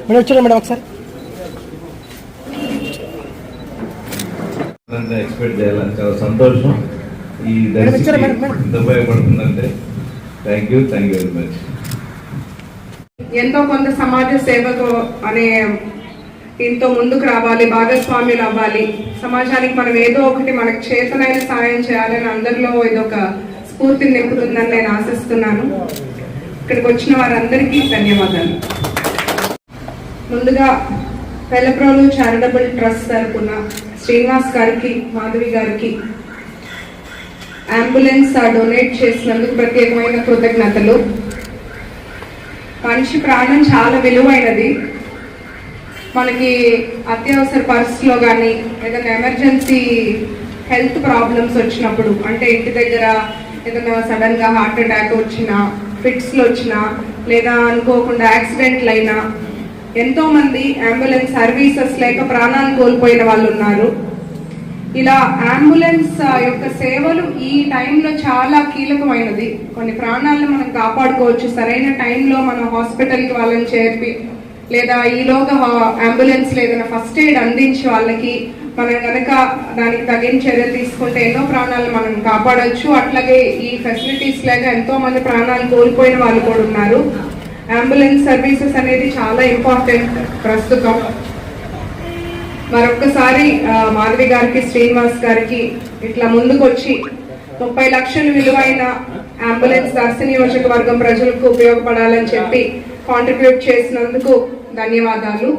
Madam వచ్చారా madam ఒకసారి? Expect చేయాలని చాలా సంతోషం. ఈ? ఇంత ఉపయోగపడుతుందంటే thank you thank you very much ఎంతో కొంత సమాజ సేవకు అనే దీంతో ముందుకు రావాలి భాగస్వామ్యులు అవ్వాలి. సమాజానికి మనం ఏదో ఒకటి మనకు చేతనైన సాయం చేయాలని అందరిలో ఇదొక స్ఫూర్తిని నింపుతుందని నేను ఆశిస్తున్నాను. ఇక్కడికి వచ్చిన వారందరికీ ధన్యవాదాలు. ముందుగా పెల్లప్రోలు చారిటబుల్ ట్రస్ట్ తరపున శ్రీనివాస్ గారికి మాధవి గారికి అంబులెన్స్ డొనేట్ చేసినందుకు ప్రత్యేకమైన కృతజ్ఞతలు. మనిషి ప్రాణం చాలా విలువైనది. మనకి అత్యవసర పరిస్థితిలో కానీ ఏదైనా ఎమర్జెన్సీ హెల్త్ ప్రాబ్లమ్స్ వచ్చినప్పుడు అంటే ఇంటి దగ్గర ఏదైనా సడన్గా హార్ట్ అటాక్ వచ్చినా ఫిట్స్లు వచ్చినా లేదా అనుకోకుండా యాక్సిడెంట్లు అయినా ఎంతో మంది అంబులెన్స్ సర్వీసెస్ లేక ప్రాణాలు కోల్పోయిన వాళ్ళు ఉన్నారు. ఇలా అంబులెన్స్ యొక్క సేవలు ఈ టైంలో చాలా కీలకమైనది. కొన్ని ప్రాణాలను మనం కాపాడుకోవచ్చు. సరైన టైంలో మనం హాస్పిటల్కి వాళ్ళని చేర్పి లేదా ఈలోగా అంబులెన్స్ ఏదైనా ఫస్ట్ ఎయిడ్ అందించి వాళ్ళకి మనం కనుక దానికి తగిన చర్యలు తీసుకుంటే ఎన్నో ప్రాణాలు మనం కాపాడొచ్చు. అట్లాగే ఈ ఫెసిలిటీస్ లేక ఎంతో మంది ప్రాణాలు కోల్పోయిన వాళ్ళు కూడా ఉన్నారు. అంబులెన్స్ సర్వీసెస్ అనేది చాలా ఇంపార్టెంట్ ప్రస్తుతం. మరొక్కసారి మాధవి గారికి శ్రీనివాస్ గారికి ఇట్లా ముందుకొచ్చి ముప్పై లక్షల విలువైన అంబులెన్స్ దర్శి నియోజకవర్గం ప్రజలకు ఉపయోగపడాలని చెప్పి కాంట్రిబ్యూట్ చేసినందుకు ధన్యవాదాలు.